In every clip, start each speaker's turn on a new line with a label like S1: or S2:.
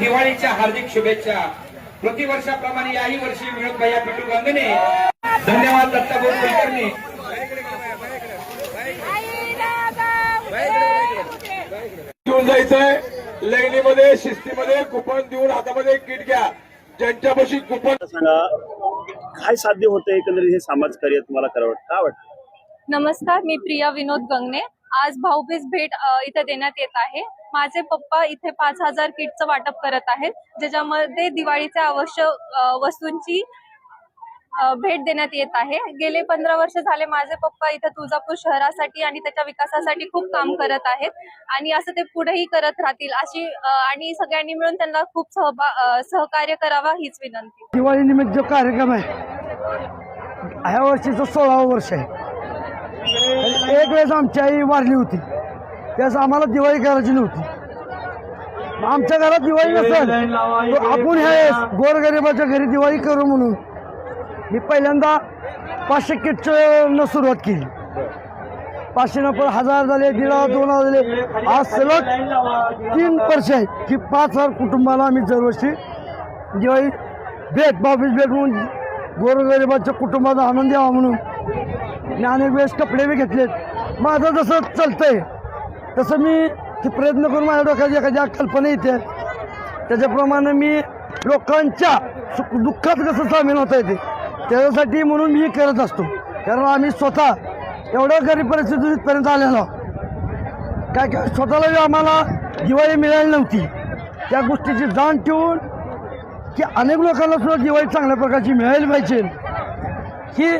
S1: दिवाळीच्या हार्दिक शुभेच्छा. प्रतिवर्षाप्रमाणे याही वर्षी विनोद भैया पिटू गंगणे धन्यवाद दत्ताभाऊ कुलकर्णी.
S2: घेऊन जायचंय. लेगणीमध्ये शिस्तीमध्ये कुपन देऊन हातामध्ये किट घ्या. ज्यांच्यापाशी कुपन
S3: सांगा काय साध्य होतं एकंदरीत हे समाज कार्य तुम्हाला करावं वाटतं काय वाटतं
S4: नमस्कार मी प्रिया विनोद गंगणे आज भाऊबीज भेट इथे देण्यात येत आहे. माझे पप्पा इथे पाच हजार किटचं वाटप करत आहेत. ज्याच्यामध्ये दिवाळीच्या आवश्यक वस्तूंची भेट देण्यात येत आहे. गेले पंधरा वर्ष झाले माझे पप्पा इथे तुळजापूर शहरासाठी आणि त्याच्या विकासासाठी खूप काम करत आहेत. आणि असं ते पुढेही करत राहतील अशी आणि सगळ्यांनी मिळून त्यांना खूप सहभा सहकार्य करावा हीच विनंती.
S5: दिवाळी निमित्त जो कार्यक्रम आहे ह्या वर्षीचं सोळावं वर्ष आहे. एक वेळेस आमची आई वारली होती. त्यावेळेस आम्हाला दिवाळी करायची नव्हती. आमच्या घरात दिवाळी नसेल. तर आपण ह्या गोरगरिबाच्या घरी दिवाळी करू म्हणून मी पहिल्यांदा पाचशे किटचं न सुरुवात केली. पाचशे न पण हजार झाले दीड हजार दोन हजार झाले. आज सलग तीन वर्ष आहे की पाच हजार कुटुंबाला आम्ही दरवर्षी दिवाळी भेट बावीस भेट म्हणून गोरगरिबाच्या कुटुंबाचा आनंद यावा म्हणून मी अनेक वेळेस कपडे बी घेतलेत. माझं जसं चालतंय तसं मी ते प्रयत्न करून माझ्या डोक्यात एखाद्या कल्पना येते. त्याच्याप्रमाणे मी लोकांच्या सुख दुःखात कसं सामील होता येते त्याच्यासाठी म्हणून मी करत असतो. कारण आम्ही स्वतः एवढ्या गरीब परिस्थितीपर्यंत आलेलो काय काय स्वतःला आम्हाला दिवाळी मिळाली नव्हती. त्या गोष्टीची जाण ठेवून की अनेक लोकांना सुद्धा दिवाळी चांगल्या प्रकारची मिळायला पाहिजे. की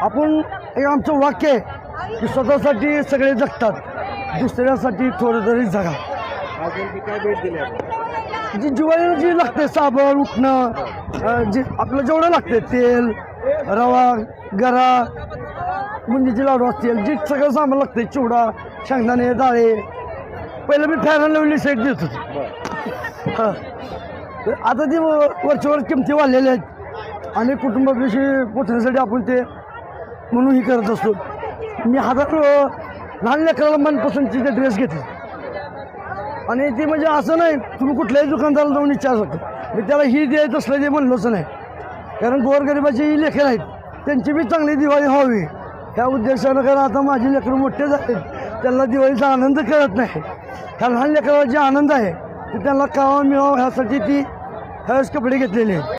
S5: आपण एक आमचं वाक्य आहे की स्वतःसाठी सगळे जगतात. दुसऱ्यासाठी थोडं तरी जगा. जी दिवाळीला जी लागते साबण उठणं जे आपलं जेवढं लागते तेल रवा गरा मुंजीचे लाडू असतील जी सगळं सामान लागते चिवडा शेंगदाणे डाळे. पहिलं मी फॅन लावली सेट देत होतो. हां. आता ती व- वरच्यावर किमती वाढलेल्या आहेत. आणि कुटुंबाविषयी पोचण्यासाठी आपण ते म्हणून ही करत असतो. मी हातात लहान लेकराला मनपसंतीचे ड्रेस घेतले. आणि ती म्हणजे असं नाही तुम्ही कुठल्याही दुकानदाराला जाऊन विचारू शकता. मी त्याला ही द्यायचं असलं ते म्हणलोच नाही. कारण गोरगरिबाची ही लेकरं आहेत. त्यांची बी चांगली दिवाळी व्हावी. त्या उद्देशानं कारण आता माझी लेकरं मोठे झाले त्यांना दिवाळीचा आनंद कळत नाही. ह्या लहान लेकराला जे आनंद आहे ते त्यांना कावा मिळावा ह्यासाठी ती ह्यावेळेस कपडे घेतलेले आहेत.